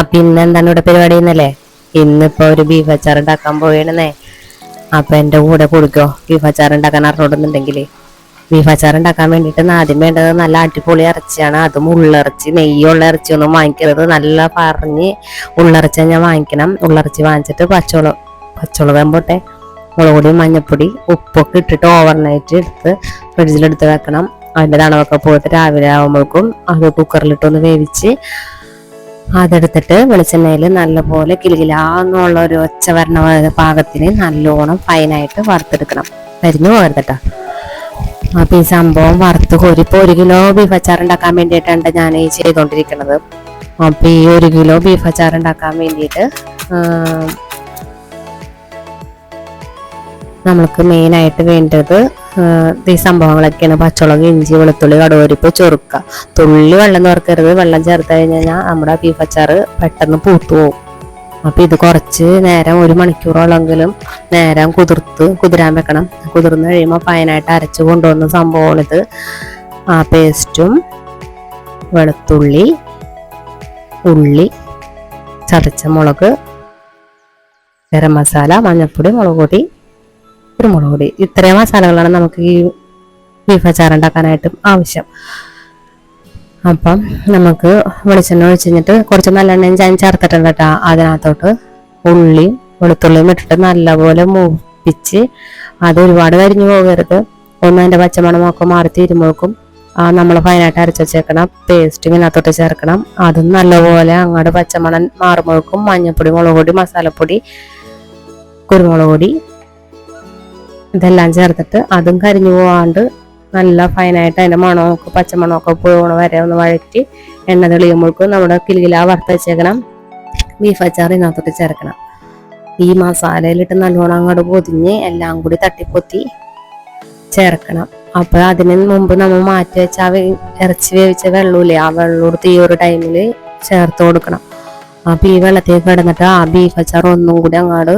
അപ്പൊ ഇന്ന് എന്താണ് ഇവിടെ പരിപാടി എന്നല്ലേ ഇന്നിപ്പോ ഒരു ബീഫ് അച്ചാർ ഉണ്ടാക്കാൻ പോയണേ അപ്പൊ എന്റെ കൂടെ കൊടുക്കോ? ബീഫ് അച്ചാർ ഉണ്ടാക്കാൻ അറിഞ്ഞോടുന്നുണ്ടെങ്കിൽ ബീഫ് അച്ചാർ ഉണ്ടാക്കാൻ വേണ്ടിയിട്ട് ആദ്യം വേണ്ടത് നല്ല അടിപൊളി ഇറച്ചിയാണ്. അതും ഉള്ളിറച്ചി നെയ്യുള്ള ഇറച്ചി ഒന്നും വാങ്ങിക്കരുത്. നല്ല പറഞ്ഞ് ഉള്ളിറച്ചി ഞാൻ വാങ്ങിക്കണം. ഉള്ളിറച്ചി വാങ്ങിച്ചിട്ട് പച്ചവളം പച്ചവളം വേമ്പോട്ടെ മുളക് പൊടി മഞ്ഞപ്പൊടി ഉപ്പൊക്കെ ഇട്ടിട്ട് ഓവർനൈറ്റ് എടുത്ത് ഫ്രിഡ്ജിലെടുത്ത് വെക്കണം. അതിന്റെ തണവൊക്കെ പോയിട്ട് രാവിലെ ആകുമ്പോഴേക്കും അത് കുക്കറിലിട്ടൊന്ന് വേവിച്ച് അതെടുത്തിട്ട് വെളിച്ചെണ്ണയിൽ നല്ലപോലെ കിലുകിലാന്നുള്ള ഒരു ഒച്ച വരണ പാകത്തിന് നല്ലോണം ഫൈനായിട്ട് വറുത്തെടുക്കണം. കരിഞ്ഞു പോകരുതട്ടോ അപ്പൊ ഈ സംഭവം വറുത്ത് കോരി ഒരു കിലോ ബീഫ് അച്ചാർ ഉണ്ടാക്കാൻ വേണ്ടിയിട്ടാണ് ഞാൻ ഈ ചെയ്തുകൊണ്ടിരിക്കുന്നത് അപ്പൊ ഈ ഒരു കിലോ ബീഫ് അച്ചാർ ഉണ്ടാക്കാൻ വേണ്ടിയിട്ട് നമ്മൾക്ക് മെയിനായിട്ട് വേണ്ടത് ഈ സംഭവങ്ങളൊക്കെയാണ്. പച്ചമുളക് ഇഞ്ചി വെളുത്തുള്ളി കടുവരിപ്പ് ചെറുക്ക. തുള്ളി വെള്ളം തുറക്കരുത്. വെള്ളം ചേർത്ത് കഴിഞ്ഞ് കഴിഞ്ഞാൽ നമ്മുടെ ബീഫ് അച്ചാറ് പെട്ടെന്ന് പൂത്തു പോകും അപ്പം ഇത് കുറച്ച് നേരം ഒരു മണിക്കൂറോളെങ്കിലും നേരം കുതിർത്ത് കുതിരാൻ വെക്കണം. കുതിർന്ന് കഴിയുമ്പോൾ ഫൈനായിട്ട് അരച്ച് കൊണ്ടുവന്ന സംഭവമാണിത്. ആ പേസ്റ്റും വെളുത്തുള്ളി ഉള്ളി ചതച്ച മുളക് ഗരം മസാല മഞ്ഞൾപ്പൊടി മുളക് പൊടി കുരുമുളക് പൊടി. ഇത്രയും മസാലകളാണ് നമുക്ക് ഈ ബീഫ് അച്ചാർ ഉണ്ടാക്കാനായിട്ടും ആവശ്യം. അപ്പം നമുക്ക് വെളിച്ചെണ്ണ ഒഴിച്ച് കഴിഞ്ഞിട്ട് കുറച്ച് നല്ലെണ്ണയും ഞാൻ ചേർത്തിട്ടുണ്ട് കേട്ടോ. അതിനകത്തോട്ട് ഉള്ളിയും വെളുത്തുള്ളിയും ഇട്ടിട്ട് നല്ലപോലെ മൂപ്പിച്ച് അത് ഒരുപാട് കരിഞ്ഞു പോകരുത്. ഒന്ന് അതിന്റെ പച്ചമണമൊക്കെ മാറി തീരുമ്പോഴേക്കും ആ നമ്മൾ ഫൈനായിട്ട് അരച്ച് വെച്ചേക്കണം. പേസ്റ്റ് ഇതിനകത്തോട്ട് ചേർക്കണം. അതും നല്ലപോലെ അങ്ങോട്ട് പച്ചമണം മാറുമ്പോഴേക്കും മഞ്ഞൾപ്പൊടി മുളക് പൊടി മസാലപ്പൊടി കുരുമുളക് പൊടി ഇതെല്ലാം ചേർത്തിട്ട് അതും കരിഞ്ഞു പോവാണ്ട് നല്ല ഫൈനായിട്ട് അതിന്റെ മണമൊക്കെ പച്ചമണമൊക്കെ പോകണ വരെ ഒന്ന് വഴറ്റി എണ്ണ തെളിയുമ്പോഴേക്കും നമ്മുടെ കിലുകില വറുത്ത് വെച്ചേക്കണം. ബീഫ് അച്ചാർ ഇതിനകത്തോട്ട് ചേർക്കണം. ഈ മസാലയിലിട്ട് നല്ലോണം അങ്ങോട്ട് പൊതിഞ്ഞ് എല്ലാം കൂടി തട്ടിപ്പൊത്തി ചേർക്കണം. അപ്പോൾ അതിന് മുമ്പ് നമ്മൾ മാറ്റി വെച്ച ആ ഇറച്ചി വേവിച്ച വെള്ളമില്ലേ ആ വെള്ളം എടുത്ത് ഈ ഒരു ടൈമിൽ ചേർത്ത് കൊടുക്കണം. അപ്പോൾ ഈ വെള്ളത്തേക്ക് കിടന്നിട്ട് ആ ബീഫ് അച്ചാർ ഒന്നും കൂടി അങ്ങോട്ട്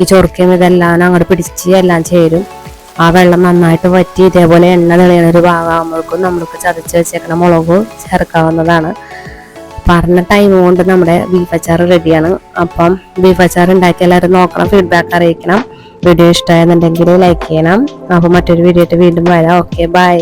ഈ ചൊറുക്കയും ഇതെല്ലാം അങ്ങോട്ട് പിടിച്ച് എല്ലാം ചേരും. ആ വെള്ളം നന്നായിട്ട് വറ്റി ഇതേപോലെ എണ്ണ തെളിയണ ഒരു ഭാഗമാകുമ്പോഴേക്കും നമ്മൾക്ക് ചതച്ച് വെച്ചേക്കുന്ന മുളക് ചേർക്കാവുന്നതാണ്. പറഞ്ഞ ടൈം കൊണ്ട് നമ്മുടെ ബീഫ് അച്ചാർ റെഡിയാണ് അപ്പം ബീഫ് അച്ചാർ ഉണ്ടാക്കി എല്ലാവരും നോക്കണം ഫീഡ്ബാക്ക് അറിയിക്കണം. വീഡിയോ ഇഷ്ടമായെന്നുണ്ടെങ്കിൽ ലൈക്ക് ചെയ്യണം. അപ്പോൾ മറ്റൊരു വീഡിയോ ആയിട്ട് വീണ്ടും വരാം. Okay bye